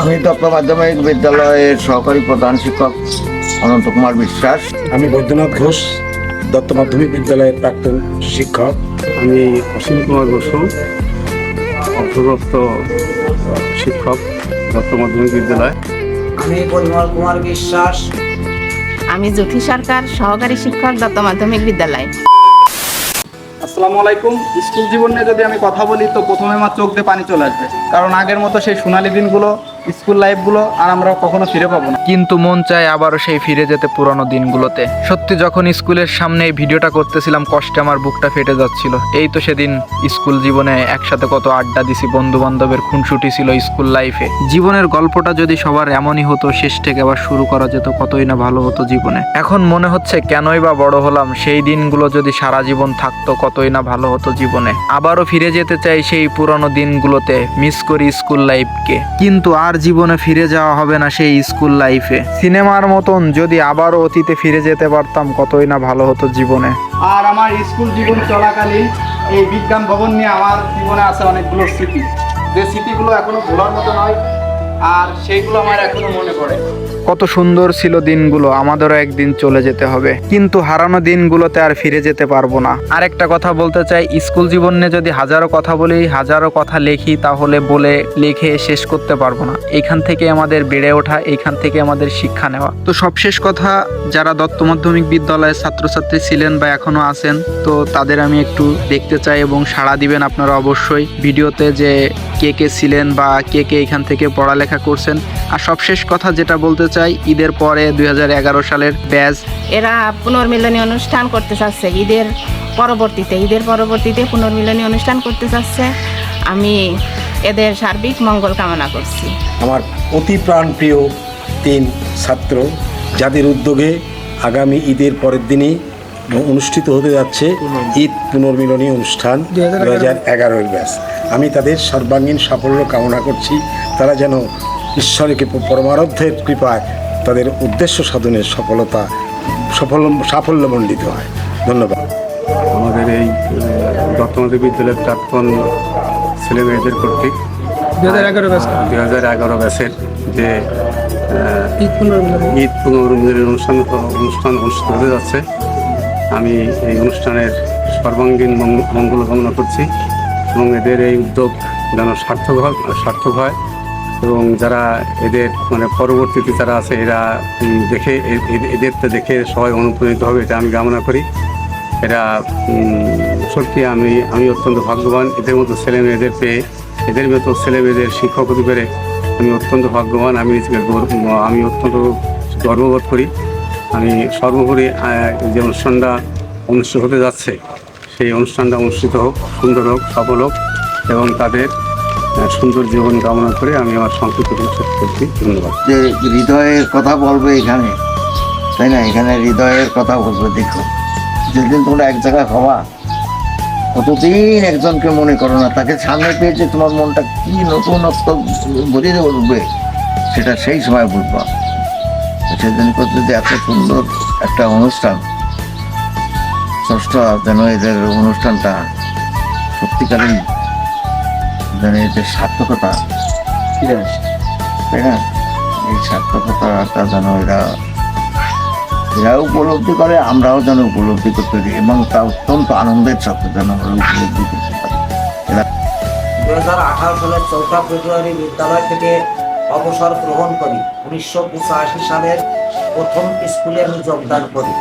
আমি দত্ত মাধ্যমিক বিদ্যালয়ের সহকারী প্রধান শিক্ষক অনন্ত কুমার বিশ্বাস। আমি বৈদ্যনাথ ঘোষ দত্ত মাধ্যমিক বিদ্যালয়ের প্রাক্তন শিক্ষক। আমি অসীম কুমার বসু অন্তর্গত শিক্ষক দত্ত মাধ্যমিক বিদ্যালয়। আমি পরিমল কুমার বিশ্বাস। আমি জ্যোতি সরকার সহকারী শিক্ষক দত্ত মাধ্যমিক বিদ্যালয়। আসসালামু আলাইকুম। স্কুল জীবন নিয়ে যদি আমি কথা বলি তো প্রথমে আমার চোখ দিয়ে পানি চলে আসবে। কারণ আগের মতো সেই সোনালি দিনগুলো স্কুল লাইফগুলো আর আমরা কখনো ফিরে পাবো না। কিন্তু মন চায় আবারও সেই ফিরে যেতে পুরানো দিনগুলোতে। সত্যি যখন স্কুলের সামনে এই ভিডিওটা করতেছিলাম, কষ্টে আমার বুকটা ফেটে যাচ্ছিল। এই তো সেদিন স্কুল জীবনে একসাথে কত আড্ডা দিছি বন্ধু বান্ধবের খুনসুটি ছিল স্কুল লাইফে। জীবনের গল্পটা যদি সবার এমনই হতো, শেষ থেকে আবার শুরু করা যেত কতই না ভালো হতো জীবনে। এখন মনে হচ্ছে কেনই বা বড় হলাম, সেই দিনগুলো যদি সারা জীবন থাকতো, কতই না ভালো হতো জীবনে। আবারও ফিরে যেতে চাই সেই পুরনো দিনগুলোতে, মিস করি স্কুল লাইফকে। কিন্তু আর জীবনে ফিরে যাওয়া হবে না সেই স্কুল লাইফে। সিনেমার মতন যদি আবারও অতীতে ফিরে যেতে পারতাম, কতই না ভালো হতো জীবনে। আর আমার স্কুল জীবন চলাকালীন এই বিজ্ঞান ভবন নিয়ে আমার জীবনে আছে অনেকগুলো স্মৃতি। যে স্মৃতিগুলো এখনও ভোলার মতো নয় আর সেইগুলো আমার এখনও মনে পড়ে। কত সুন্দর ছিল দিনগুলো, আমাদেরও একদিন চলে যেতে হবে। কিন্তু হারানো দিনগুলোতে আর ফিরে যেতে পারব না। আর একটা কথা বলতে চাই, স্কুল জীবন যদি হাজারো কথা বলি, হাজারো কথা লেখি, তাহলে বলে লিখে শেষ করতে পারব না। এখান থেকে আমাদের বেড়ে ওঠা এইখান থেকে আমাদের শিক্ষা নেওয়া। তো সবশেষ কথা, যারা দত্ত মাধ্যমিক বিদ্যালয়ের ছাত্রছাত্রী ছিলেন বা এখনও আছেন, তো তাদের আমি একটু দেখতে চাই এবং সাড়া দিবেন আপনারা অবশ্যই। ভিডিওতে যে কে কে ছিলেন বা কে কে এখান থেকে পড়ালেখা করছেন। আর সবশেষ কথা যেটা বলতে চাই ঈদের পরে দু হাজার এগারো সালের ব্যাচ। এরা পুনর্মিলনী অনুষ্ঠান করতে চাচ্ছে। ঈদের পরবর্তীতে ঈদের পরবর্তীতে পুনর্মিলনী অনুষ্ঠান করতে চাচ্ছে। আমি এদের সার্বিক মঙ্গল কামনা করছি। আমার অতি প্রাণপ্রিয় তিন ছাত্র যাদের উদ্যোগে আগামী ঈদের পরের দিনই অনুষ্ঠিত হতে যাচ্ছে ঈদ পুনর্মিলনী অনুষ্ঠান দু হাজার এগারোর ব্যাস আমি তাদের সর্বাঙ্গীন সাফল্য কামনা করছি। তারা যেন ঈশ্বরের কৃপা- পরমারাধ্যের কৃপায় তাদের উদ্দেশ্য সাধনের সফলতা সফল সাফল্যমণ্ডিত হয়। ধন্যবাদ। আমাদের এই আহ, দত্ত মাধ্যমিক বিদ্যালয়ের প্রাক্তন ছেলে মেয়েদের কর্তৃক দু হাজার এগারো হাজার ব্যাচের যে ঈদ পুনর্মিলনী। অনুষ্ঠান অনুষ্ঠান অনুষ্ঠিত হতে যাচ্ছে। আমি এই অনুষ্ঠানের সর্বাঙ্গীন মঙ্গ- মঙ্গল কামনা করছি এবং এদের এই উদ্যোগ যেন সার্থক হয় সার্থক হয়। এবং যারা এদের মানে পরবর্তীতে যারা আছে, এরা দেখে, এ- এ- এদেরটা দেখে সবাই অনুপ্রাণিত হবে, এটা আমি কামনা করি। এরা সত্যি আমি আমি অত্যন্ত ভাগ্যবান। এদের মতো ছেলে মেয়েদের পেয়ে এদের মতো ছেলে মেয়েদের শিক্ষক হতে পেরে আমি অত্যন্ত ভাগ্যবান। আমি নিজেকে আমি অত্যন্ত গর্ববোধ করি। আমি সর্বোপরি যে অনুষ্ঠানটা অনুষ্ঠিত হতে যাচ্ছে, সেই অনুষ্ঠানটা অনুষ্ঠিত হোক, সুন্দর হোক, সফল হোক এবং তাদের সুন্দর জীবন কামনা করে আমি আমার সংক্ষিপ্ত শেষ করছি। ধন্যবাদ। যে হৃদয়ের কথা বলবে এখানে, তাই না? এখানে হৃদয়ের কথা বলবে, দেখো। যেদিন তোমরা এক জায়গায় হওয়া, কতদিন একজনকে মনে করো না, তাকে সামনে পেয়েছে তোমার মনটা কি নতুনত্ব বুঝে উঠবে, সেটা সেই সময় বুঝবা। সেদিন করতে যে এত সুন্দর একটা অনুষ্ঠান, ষষ্ঠ যেন এদের অনুষ্ঠানটা সত্যিকারের যেন এদের সার্থকতা ফিরে আসে তাই না? এই সার্থকতাটা যেন এরা এরা উপলব্ধি করে, আমরাও যেন উপলব্ধি করতে পারি এবং তা অত্যন্ত আনন্দের সাথে যেন আমরা উপলব্ধি করতে পারি। দু হাজার আঠারো সালের চৌঠা ফেব্রুয়ারি বিদ্যালয় থেকে অবসর গ্রহণ করি। উনিশশো পঁচাশি সালের প্রথম স্কুলে আমি যোগদান করি।